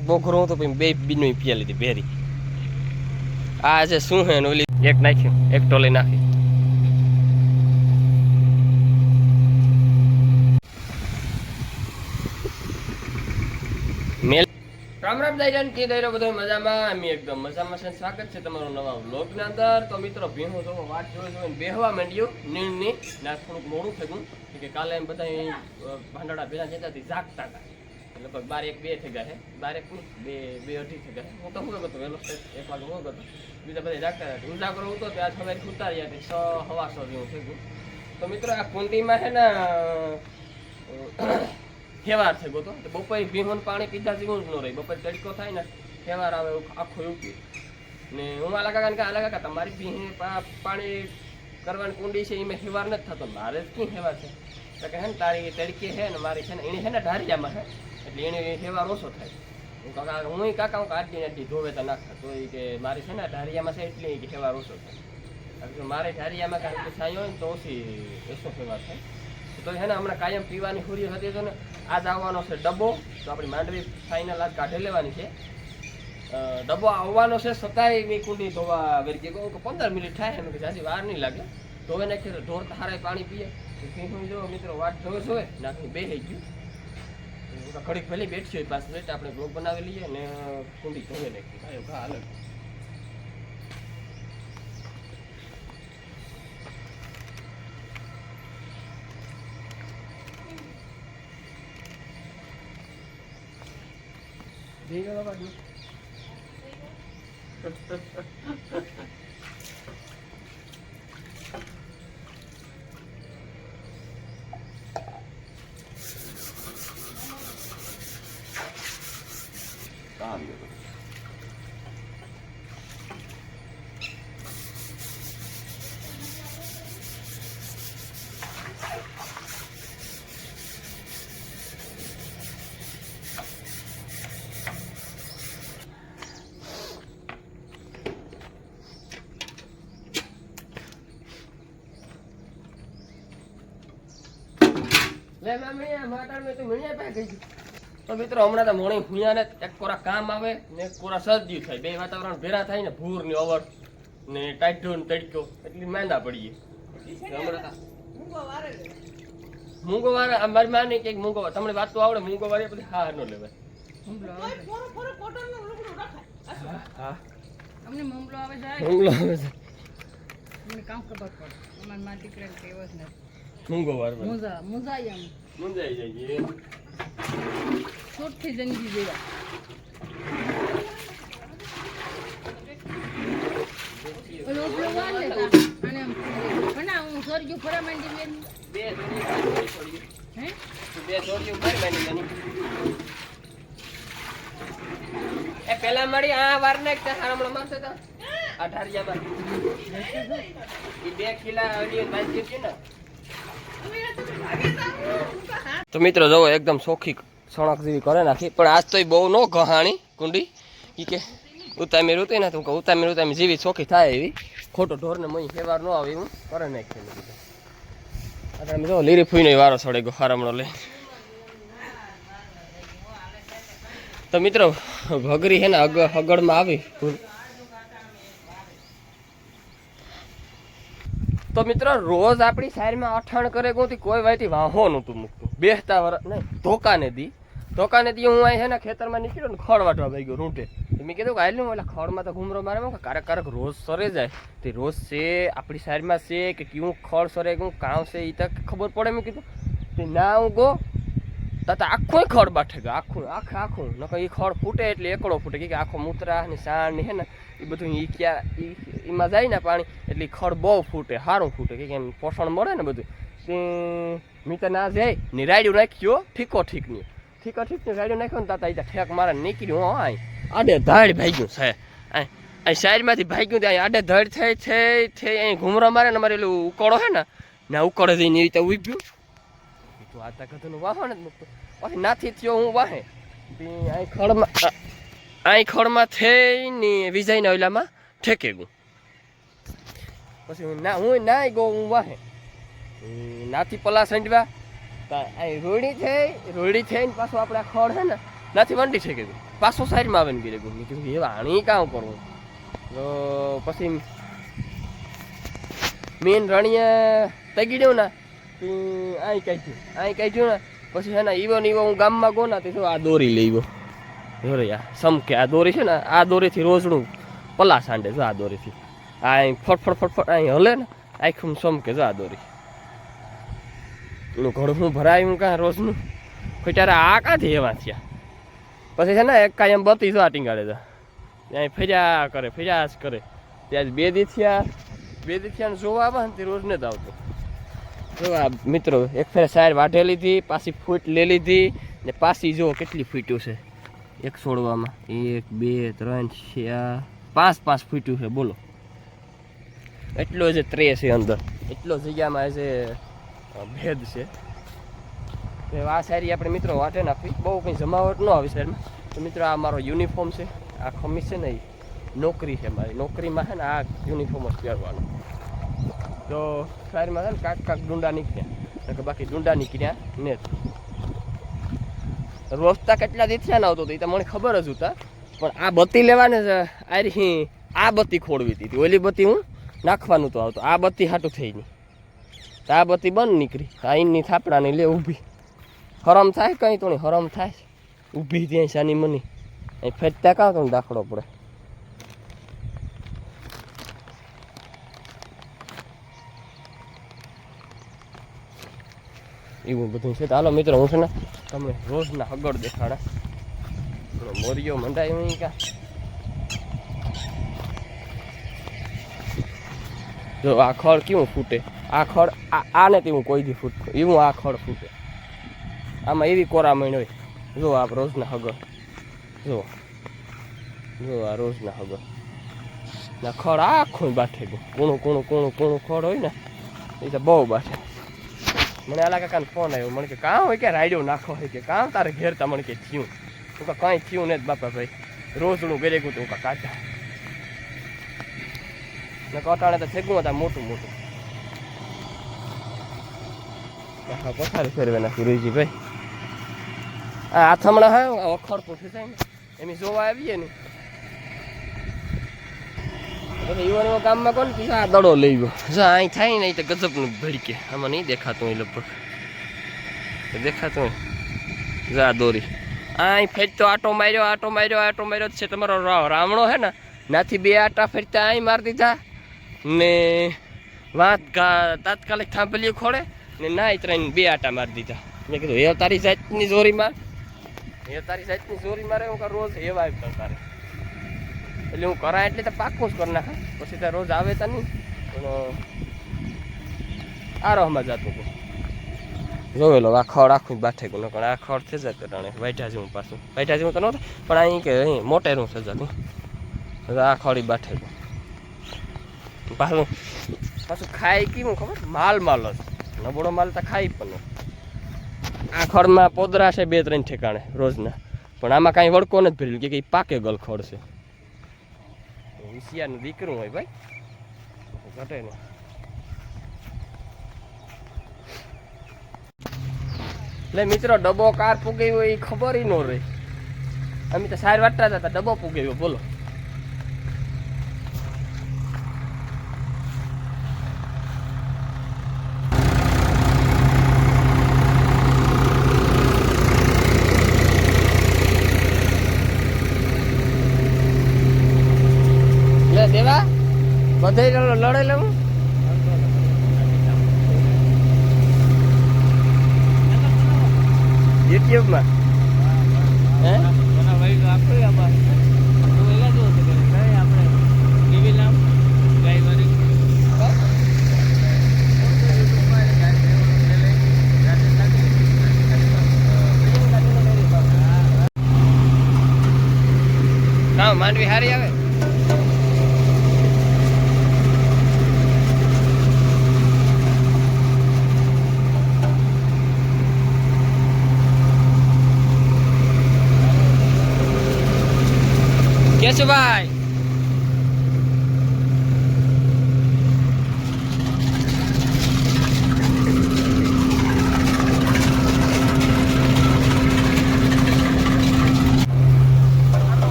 બોખરો હતો પછી બે બીનું પીયા લીધી ભેરી. આ છે શું હે ઓલી? એક નાખ્યું એક ટોલી નાખી. મેલ રામ રામ દાઈજાન કે દાયરો બધો મજામાં અમે એકદમ મજામાં છે સ્વાગત છે તમારું નવા વ્લોગની અંદર. તો મિત્રો ભીનું તો વાત જોઈ જોઈને બેહવા માંડ્યું નીણની ના થોડુંક મોડું થયું કે કાલે એમ બધા ભાંડાડા ભેગા જતા જાગતા હતા. લગભગ બાર એક બે થઈ ગયા છે. બાર એક બે બે અઢી થઈ ગયા હું તો હું ગતો વહેલો એક વાગે હું ગતો બીજા બધા જાગતા હતા જાગરો હતો ત્યાં સવારે રહ્યા હતી છ, હવા છ જેવું થઈ ગયું. તો મિત્રો, આ કુંડીમાં છે ને ફેવાર થઈ ગયો તો. બપોરે ભીહોન પાણી પીધા જેવું જ ન રહી. બપોરે તડકો થાય ને ફેવાર આવે આખું ઉકી ને હું આલા કાકા કે આલા કાકા, તમારી ભીહે પાણી કરવાની કુંડી છે, એમાં હેવાર નથી થતો. મારે જ ક્યાં હેવાર છે? તો કે, હે ને, તારી તડકી છે ને, મારી છે ને, એને છે ને, ઢારિયામાં છે. એટલે એને હેવાર ઓછો થાય. હું કાકા હું કાકા હું આટલી આટલી ધોવે તો નાખતા તો ઈ કે મારી છે ને ઢારિયામાં છે એટલે ઈ કે હેવાર ઓછો થાય. કારણ કે મારે ઢારિયામાં કારણ કે છાંયો હોય ને તો ઓછી ઓછો હેવાર થાય. તો છે ને હમણાં કાયમ પીવાની હુરી હતી તો ને આજ આવવાનો છે ડબ્બો. તો આપણી માંડવી ફાઇનલ આજ કાઢી લેવાની છે. અ, ડબ્બો આવવાનો છે છતાંય મેં કુંડી ધોવા વેરી ગયો. કે પંદર મિનિટ થાય. એમ કે જાજી વાર નહીં લાગે. ધોવે નાખીએ તો ઢોર તો હારે પાણી પીએ. તો ભીનું જો મિત્રો વાટ જોવે જોવે નાખી બે થઈ ગયું. તો ઘડીક પહેલી બેઠી હોય પાસે એટલે આપણે બ્લોગ બનાવી લઈએ અને કુંડી ધોવે નાખી. હાલ. ગયો બાબા લે મામી આ માટાણ મેં તો મણિયા પા ગઈ. તો મિત્રો હમણાં તો મોણી ભૂયા ને એક કોરા કામ આવે ને એક કોરા સર્દી થાય. બે વાતાવરણ ભેરા થાય ને ભૂરની અવર ને ટાઈટો ને તડક્યો એટલી માંદા પડીએ. હમણાં મૂંગો વાળા આ મારી માની કે મૂંગો તમને વાત તો આવડે મૂંગો વારે બધી હા નો લેવાય. અમને આવે જાય? મૂંગલો આવે છે કામ ખબર પડે. અમારી માં દીકરાને કહેવો જ નથી. જેવા. ઓલો ઉપલો વાર લેતા અને ઘણા હું સ્વર્ગી ફરા માંડી બેન બે હે? બે એ પેલા મળી આ વાર ને તે હારમણો મારતો તો. અઢારિયામાં ઈ બે કિલા બાંધી છે ને. તો મિત્રો જવો, એકદમ સોખી સણક જેવી કરે નાખી. પણ આજ તો બહુ નો કહાણી કુંડી. ઈ કે, ઉતામી રૂતી ને તું કે ઉતામી રૂતામી જેવી સોખી થાય એવી. ખોટો ઢોરને મય હેવાર ન આવે એવું કરે નાખી તમે જો લીરી ફૂઈને વારો સડે ગયો, હારમણો લઈ તો મિત્રો, ભગરી હે ને અગ હગડમાં આવી. તો મિત્રો, રોજ આપણી સાઈડમાં અઠાણ કરે ગોતી કોઈ વાયથી વાહો નહોતું મૂકતું. બેસતા વર, નહીં, ધોકાને દી. ધોકાને દી હું અહીં છે ને ખેતરમાં નીકળ્યો ને ખડ વાટવા ભાઈ ગયો રૂંટે મેં કીધું કે હાલ એટલે ખડમાં તો ઘૂમરો મારે કે કારક કારક રોજ સરે જાય. તે રોજ છે, આપણી સાઈડમાં છે કે કેવું ખડ સરે, કેવું કામ છે એ તક ખબર પડે, મેં કીધું. તે ના હું ગો તાતા આખું ખડ બાઠે ગયો. આખું, આખે, આખું. નકર એ ખડ ફૂટે એટલે એકડો ફૂટે. કે આખો મૂતરા ને સાણ ને હે ને એ બધું ઈ ક્યાં એમાં જાય ને પાણી, એટલે ખડ બહુ ફૂટે સારું ફૂટે. કે એમ પોષણ મળે ને બધું. તે, મી ના જાય. ને રાડ્યું નાખ્યો, ઠીકો ઠીક નહીં ઠીકો ઠીક ને રાડ્યું નાખ્યો ને તાતા ઈ ઠેક મારે નીકળ્યું, હો આડે ધાડ ભાગ્યું છે. અહીં સાઈડમાંથી ભાગ્યું ત્યાં આડે ધડ થઈ થઈ થઈ અહીં ઘૂમરો મારે ને મારે એટલું ઉકળો હે ને ને ઉકળે જઈને એ રીતે ઉભ્યું તું આ વાહણ પછી નાથી થયો હું વાહે. અહીં ખડમાં અહીં ખડમાં થઈને વિજયના ઓલામાં ઠેકે ગયું. પછી હું ના હું ના ગયો, હું વાહે. નાથી પલા સંડવા અહીં રોડી થઈ, રોડી થઈને પાછું આપણે ખડ હે ને, નાથી વંડી ઠેકે ગયું. પાછો સાઈડમાં આવે ને ગીરે મેં કીધું એ આણી કામ કરવું? તો પછી મેન રણીએ તગી દઉં ને અહીં કાઢ્યું અહીં કાઢ્યું ને, પછી છે ને ઈવો ને હું ગામમાં ગયો ને તો આ દોરી લઈ ગયો જોરે યાર, સમકે આ દોરી છે ને, આ દોરીથી રોજણું પલા સાંડે જો દોરીથી. આ અહીં ફટફટ ફટફટ અહીં હલે ને આખું સમકે, જો આ દોરી. એનું ઘડું હું ભરાયું કાં રોજનું? ખોટારે આ કાંથી એવા થયા? પછી છે ને, એક કાંઈ બતી, જો આ ટીંગાડે તો ત્યાં ફર્યા કરે ફર્યા જ કરે. ત્યાં બે દી થયા બે દી થયા જોવા આવે ને, તે રોજ નથી આવતો. મિત્રો, એક ફેર સાયર વાઢેલી લીધી, પાછી ફૂટ લઈ લીધી, ને પાછી જો કેટલી ફૂટ્યું છે. એક છોડવામાં. એક, બે, ત્રણ, ચાર, પાંચ પાંચ ફૂટ્યું છે, બોલો. એટલો જ ત્રે છે અંદર. એટલો જગ્યામાં જે ભેદ છે. તો આ સારી આપણે મિત્રો વાટે નાખવી. બહુ કંઈ જમાવટ ન આવી સાઈડમાં તો મિત્રો આ મારો યુનિફોર્મ છે. આ ખમીસ છે ને નોકરી છે મારી. નોકરીમાં છે ને આ યુનિફોર્મ જ પહેરવાનો. તો સાઈડમાં છે ને કાંક કાંક ડુંડા નીકળ્યા નકર બાકી ડુંડા નીકળ્યા ને રોસ્તા કેટલા દી થયા ને આવતો હતો એ તો મને ખબર જ હતા પણ આ બત્તી લેવાને છે આરી આ બત્તી ખોડવી હતી ઓલી બત્તી હું નાખવાનું તો આવતો આ બત્તી હાટું થઈ નહીં તો આ બત્તી બંધ નીકળી આ ઈની થાપડાની લે ઊભી હરમ થાય કંઈ તો નહીં હરમ થાય ઊભી ત્યાં શાની મની અહીં ફેરતા કાં તો દાખલો પડે એવું બધું છે. તો હાલો મિત્રો, હું છે ને તમને રોજના હગડ દેખાડે. મોરિયો મંડાય નહીં કા જો આ ખડ કેવું ફૂટે? આ ખડ આને તેવું કોઈ દી ફૂટ એવું આ ખડ ફૂટે. આમાં એવી કોરામણ હોય. જો આ રોજના હગર જો. જો આ રોજના હગર ના ખડ આખું બાઠે ગયું. કૂણું કૂણું કુણું કુણું ખડ હોય ને, એ તો બહુ બાઠે. મને આલા કાકાને ફોન આવ્યો. મને કે, કાં હોય કે રાયડો નાખો હોય કે, કાં તારે ઘેર તા? મને કે, થયું. હું કે કાંઈ થયું નથી બાપા ભાઈ. રોજનું ઘરે ગયું તું. કાચા ને કટાણે તો થેગું હતા, મોટું મોટું. આખા પથારી ફેરવે નાખી રોઈજી ભાઈ. આ આથમણા હા, આ અખડ પૂઠી થાય ને એમ જોવા આવીએ ને. એટલે યુવાનો ગામમાં કોણ કે? આ દડો લઈ ગયો. જો અહીં થાય ને તો ગજબનું ભડકે. આમાં નહીં દેખાતું એ લગભગ. દેખાતું જો દોરી. અહીં ફેરતો આટો માર્યો આટો માર્યો આટો માર્યો છે. તમારો રામણો હે ને નાથી બે આટા ફેરતા અહીં મારી દીધા. ને વાત તાત્કાલિક થાંભલીઓ ખોળે ને નાય ત્રણ બે આટા મારી દીધા. મેં કીધું એ તારી જાતની જોરી માર એ તારી જાતની જોરી મારે હું રોજ એવા આવી તારે. એટલે હું કરાય એટલે તો પાકું જ કરી નાખા. પછી તો રોજ આવે તો નહીં. પણ આ રહમાં જતું હતું. જોયેલો આ ખડ આખું બાઠે ગયું. પણ આ ખડ થઈ જતો ટાણે વાઈટા હું પાછું. વાઈટા હું તો નહોતો, પણ અહીં કે અહીં મોટેરું થઈ જતું આ ખડી બાઠે પાછું પાછું ખાઈ કેવું ખબર? માલ માલ જ. નબળો માલ તો ખાઈ પણ. આ ખડમાં પોદરા છે બે ત્રણ ઠેકાણે, રોજના. પણ આમાં કાંઈ વળકો નથી ભરેલું. કે પાકે ગલ ખડ છે. હોશિયારનું દીકરું હોય ભાઈ. ઘટે નહીં એટલે મિત્રો, ડબ્બો કાર પૂગાવ્યો એ ખબર ન રહી. અમે તો સાર વાટતા હતા ડબ્બો પૂગાવ્યો બોલો લે દેવા બધે લડે લઉં યુટ્યુબમાં હે? હા માંડવી હારી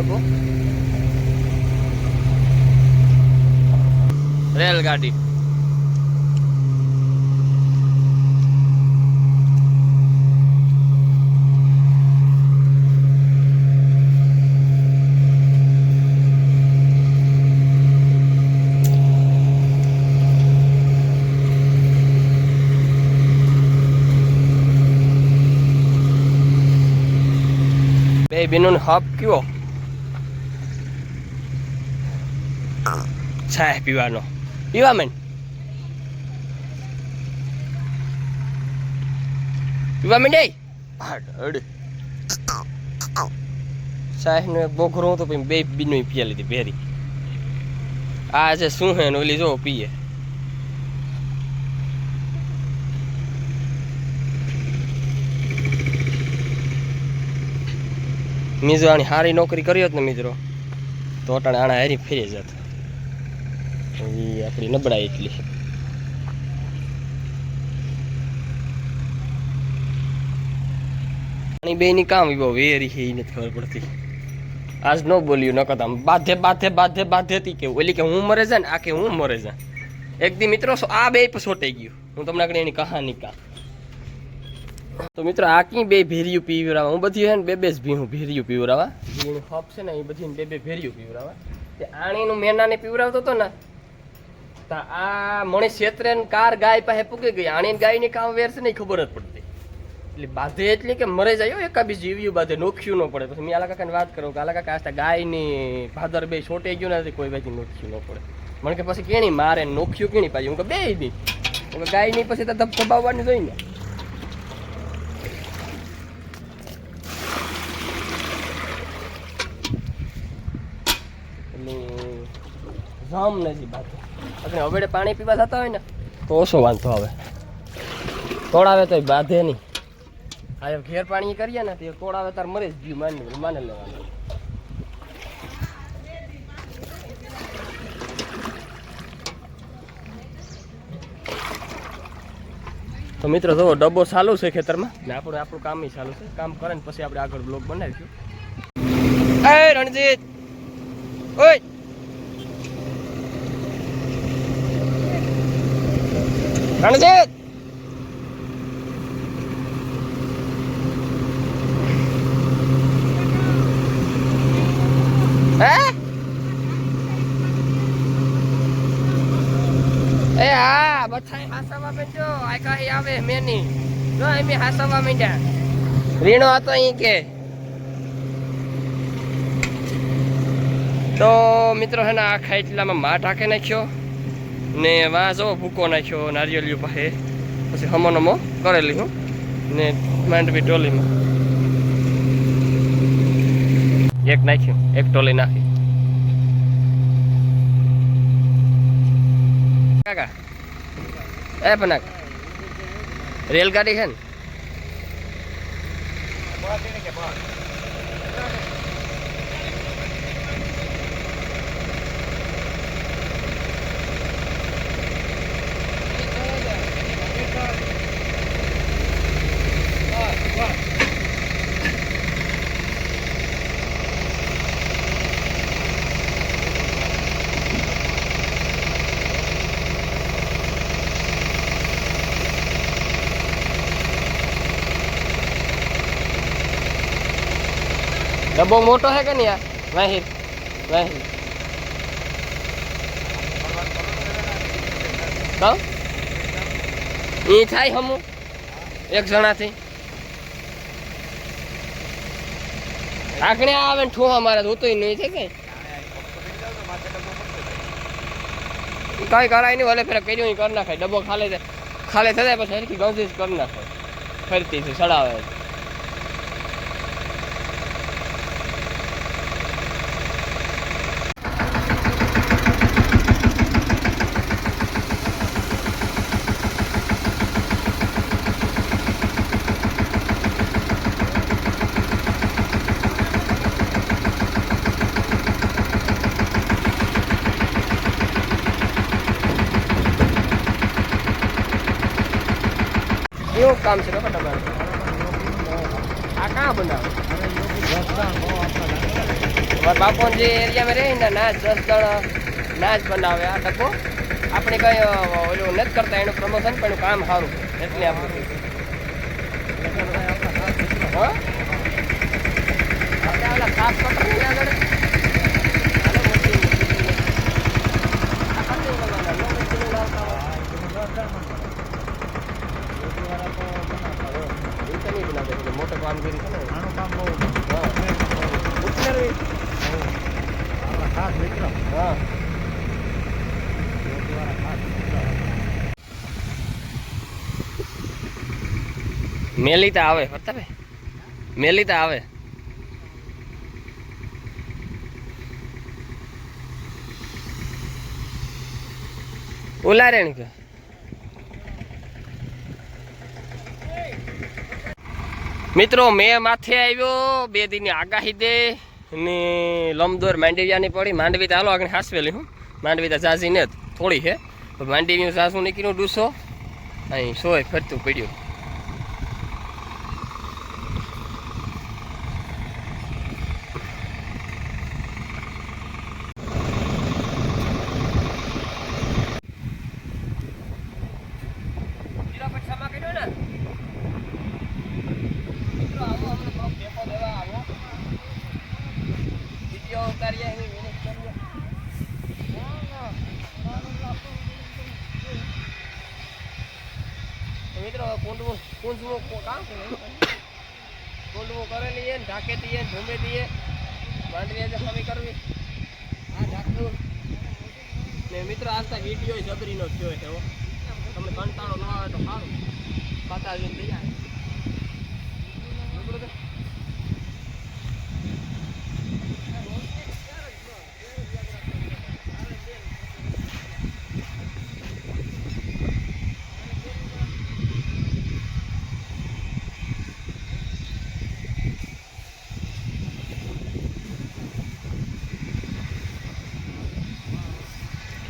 ડબ્બો રેલગાડી. બે બેનો હપ કયો? છાય પીવાનો. પીવા મેન? પીવા મેં નહીં? હડ સાહેબ નો એક બોખરો હતો પછી બે બીનો પીયા લીધી ભેરી. આ છે શું હે ઓલી જો પીએ. મિજો આની સારી નોકરી કરી હોત ને મિત્રો તો અટાણે આણા હેરી ફેરી જત. એ આપણી નબળાઈ એટલી પાણી બે ની કામ બહુ વેરી છે એ નથી ખબર પડતી. આજ ન બોલ્યું ન કહેતા બાધે બાધે બાધે બાધે હતી કે ઓલી કે હું મરે જાય ને આ કે હું મરે જાય એક દી મિત્રો આ બે સોટાઈ ગયું. હું તમને આગળ એની કહાની કા તો મિત્રો, આ કી બે ભેરિયું પીવરાવા હું બધી હે બે બે જ ભીહું ભેરિયું પીવરાવા જેની હપ છે ને, એ બધી બે બે ભેરિયું પીવરાવા તે આણીનું મેનાને પીવરાવતો હતો ને તો આ મણે ક્ષેત્રે કાર ગાય પાસે પૂકી ગઈ. આણી ગાયની કામ વેર છે ને ખબર જ પડતી. એટલે બાધે એટલી કે મરે જાય. એકા બી જીવ્યું બાધે, નોખ્યું ન પડે. પછી મેં આલા કાકાને વાત કરું કે, આલા કાકા આસ્તા ગાયની ભાદર બે છોટે ગયું નથી, કોઈ બાજુ નોખ્યું ન પડે. મને કે, પછી કેણી મારે નોખ્યું કેણી પાછી? હું કે, બે નહીં હું કે, ગાયની પછી તો ધબ ધબાવવાની જોઈ ને. જામ નથી બાકી આપણે હવે પાણી પીવા થતા હોય ને, તો ઓછો વાંધો આવે. તોડાવે તો બાંધે નહીં. આ ઘેર પાણી કરીએ ને, તો તોડાવે તાર મરી જ ગયું, માની માને લેવાનું. તો મિત્રો જો ડબ્બો ચાલુ છે ખેતરમાં. ને આપણું આપણું કામ ચાલુ છે. કામ કરે ને પછી આપણે આગળ બ્લોગ બનાવીશું. રણજીત! ઓય! રણજીત! હે? એ હા બથાઈ હાસવા બેઠો. આ કાહી આવે મેની. જો એમી હાસવા માંડ્યા. રીણો હતો અહીં કે. તો મિત્રો હે ને આ ખાઈટલામાં માં ઢાંકી નાખ્યો. ને વાં જો ભૂકો નાખ્યો નારિયેલિયું પાસે. પછી હમો નમો કરેલી, હું. ને માંડવી ટોલીમાં. એક નાખ્યું, એક ટોલી નાખી. કાકા. એ પનાક. રેલગાડી છે ને? ડબ્બો મોટો હે કે નહીં વાહિર વાહિર કહો ઈ થાય હમું? એક જણાથી? આખણે આવે ને ઠોહા મારે તો નહીં છે કે? કઈ કરાય નહીં, ભલે ફેર કર્યું કરી નાખાય. ડબ્બો ખાલી ખાલી થતા પછી હરખી ગમતી જ કરી નાખે. ફરતી છે, સડાવે છે. એવું કામ છે ખબર તમારે આ કાં બનાવે મારા બાપુ જે એરિયામાં રહે ને નાચ દસ જણ નાચ બનાવે આ ડબ્બો આપણે કઈ અ, ઓલું નથી કરતા એનું પ્રમોશન પણ એનું કામ સારું છે એટલે આપણે હા આપણે ઓલા સાફ કટર નહીં આગળ હાલો છે નો મોટો કામગીરી છે ને? હા. ઉતનેરવી. હા. મેલી આવે બતાવે મેલિતા આવે. ઓલા રેણ કે મિત્રો, મેં માથે આવ્યો, બે દિનની આગાહી દે ને લમદોર માંડવીયાની પડી. માંડવી તો હાલો આગળ હાસવેલી, હું. માંડવી તો જાજી ને થોડી છે. માંડવીનું સાસુ નીકળ્યું ડૂસો. અહીં સોય ફરતું પડ્યું મિત્રો આવો અમને થોડોક ટેકો દેવા આવો વીડિયો ઉતારીએ અહીં મહેનત કરીએ તો મિત્રો કુંડવું કુંજવું કામ કુંડવું કરેલી એ ઢાકે દઈએ ઝૂંબે દઈએ. માંડવી આજે ખમી કરવી. આ ઢાકવું ને મિત્રો આજતા વીડિયો જબરીનો થયો છે તમને કંટાળો ન આવે તો સારું. બતાવીને લઈ આવે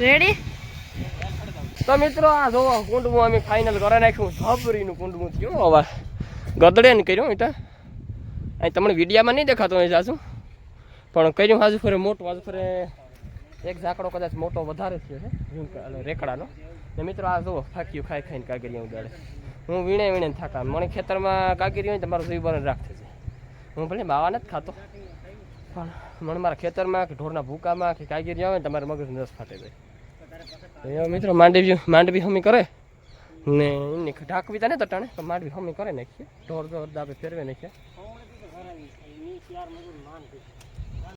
રેડી તો મિત્રો, આ જોવો કુંડવું અમે ફાઇનલ કરી નાખ્યું. જબરીનું કુંડમું થયું હવે ગદડે ને કર્યું એટલે અહીં તમને વિડીયામાં નહીં દેખાતો હોય સાસુ. પણ કર્યું હાજુ ફરે મોટું, હાજુ ફરે એક ઝાકડો કદાચ મોટો વધારે થયો છે. રેકડાનો ને મિત્રો, આ જુઓ ફાક્યું, ખાઈ ખાઈને કાગરિયા ઉડાડે. હું વીણે વીણે થાકા મને ખેતરમાં કાગરી હોય તો મારું જીવ બને રાખે છે. હું ભલે માવા નથી ખાતો, પણ મને મારા ખેતરમાં કે ઢોરના ભૂકામાં કે કાગરી આવે ને તમારે મગજ નસ ફાટે જાય એ મિત્રો માંડવી માંડવી હમી કરે. ને એમની ઢાંકવી તને તો ટાણે તો માંડવી હમી કરે નાખીએ. ઢોર ઢોર દાબે ફેરવે નાખીએ.